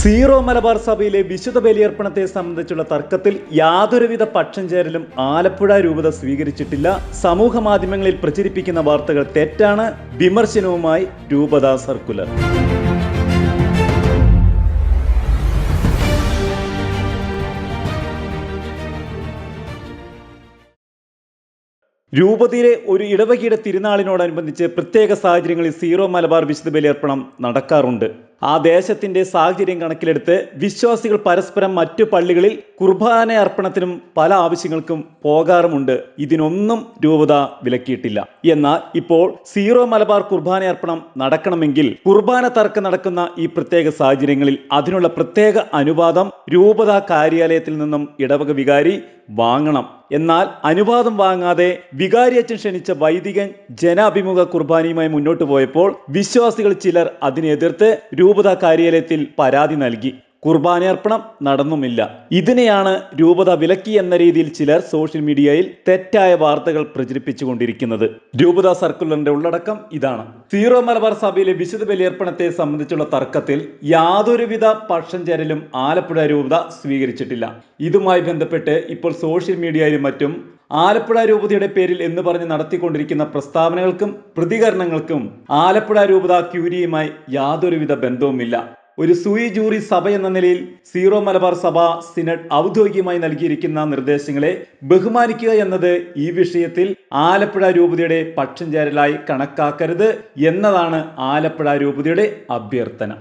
Zero Malabar സഭയിലെ വിശുദ്ധ ബലിയർപ്പണത്തെ സംബന്ധിച്ചുള്ള തർക്കത്തിൽ യാതൊരുവിധ പക്ഷം ചേരലും ആലപ്പുഴ രൂപത സ്വീകരിച്ചിട്ടില്ല. സമൂഹ മാധ്യമങ്ങളിൽ പ്രചരിപ്പിക്കുന്ന വാർത്തകൾ തെറ്റാണ്. വിമർശനവുമായി രൂപത സർക്കുലർ. രൂപതയിലെ ഒരു ഇടവകയുടെ തിരുനാളിനോടനുബന്ധിച്ച് പ്രത്യേക സാഹചര്യങ്ങളിൽ സീറോ മലബാർ വിശുദ്ധ ബലിയർപ്പണം നടക്കാറുണ്ട്. ആ ദേശത്തിന്റെ സാഹചര്യം കണക്കിലെടുത്ത് വിശ്വാസികൾ പരസ്പരം മറ്റു പള്ളികളിൽ കുർബാന അർപ്പണത്തിനും പല ആവശ്യങ്ങൾക്കും പോകാറുമുണ്ട്. ഇതിനൊന്നും രൂപത വിലക്കിയിട്ടില്ല. എന്നാൽ ഇപ്പോൾ സീറോ മലബാർ കുർബാന അർപ്പണം നടക്കണമെങ്കിൽ കുർബാന തർക്കം നടക്കുന്ന ഈ പ്രത്യേക സാഹചര്യങ്ങളിൽ അതിനുള്ള പ്രത്യേക അനുവാദം രൂപത കാര്യാലയത്തിൽ നിന്നും ഇടവക വികാരി വാങ്ങണം. എന്നാൽ അനുവാദം വാങ്ങാതെ വികാരിയച്ഛൻ ക്ഷണിച്ച വൈദികൻ ജനാഭിമുഖ കുർബാനയുമായി മുന്നോട്ട് പോയപ്പോൾ വിശ്വാസികൾ ചിലർ അതിനെ എതിർത്ത് രൂപത കാര്യാലയത്തിൽ പരാതി നൽകി. കുർബാനയർപ്പണം നടന്നുമില്ല. ഇതിനെയാണ് രൂപത വിലക്കി എന്ന രീതിയിൽ ചിലർ സോഷ്യൽ മീഡിയയിൽ തെറ്റായ വാർത്തകൾ പ്രചരിപ്പിച്ചുകൊണ്ടിരിക്കുന്നത്. രൂപത സർക്കുലറിന്റെ ഉള്ളടക്കം ഇതാണ്. സീറോ മലബാർ സഭയിലെ വിശുദ്ധ ബലിയർപ്പണത്തെ സംബന്ധിച്ചുള്ള തർക്കത്തിൽ യാതൊരുവിധ പക്ഷം ചേരലും ആലപ്പുഴ രൂപത സ്വീകരിച്ചിട്ടില്ല. ഇതുമായി ബന്ധപ്പെട്ട് ഇപ്പോൾ സോഷ്യൽ മീഡിയയിലും മറ്റും ആലപ്പുഴ രൂപതയുടെ പേരിൽ എന്ന് പറഞ്ഞ് നടത്തിക്കൊണ്ടിരിക്കുന്ന പ്രസ്താവനകൾക്കും പ്രതികരണങ്ങൾക്കും ആലപ്പുഴ രൂപത ക്യൂരിയുമായി യാതൊരുവിധ ബന്ധവുമില്ല. ഒരു സൂയി ജൂറി സഭ എന്ന നിലയിൽ സീറോ മലബാർ സഭ സിനഡ് ഔദ്യോഗികമായി നൽകിയിരിക്കുന്ന നിർദ്ദേശങ്ങളെ ബഹുമാനിക്കുക എന്നത് ഈ വിഷയത്തിൽ ആലപ്പുഴ രൂപതയുടെ പക്ഷം ചേരലായി കണക്കാക്കരുത് എന്നതാണ് ആലപ്പുഴ രൂപതയുടെ അഭ്യർത്ഥന.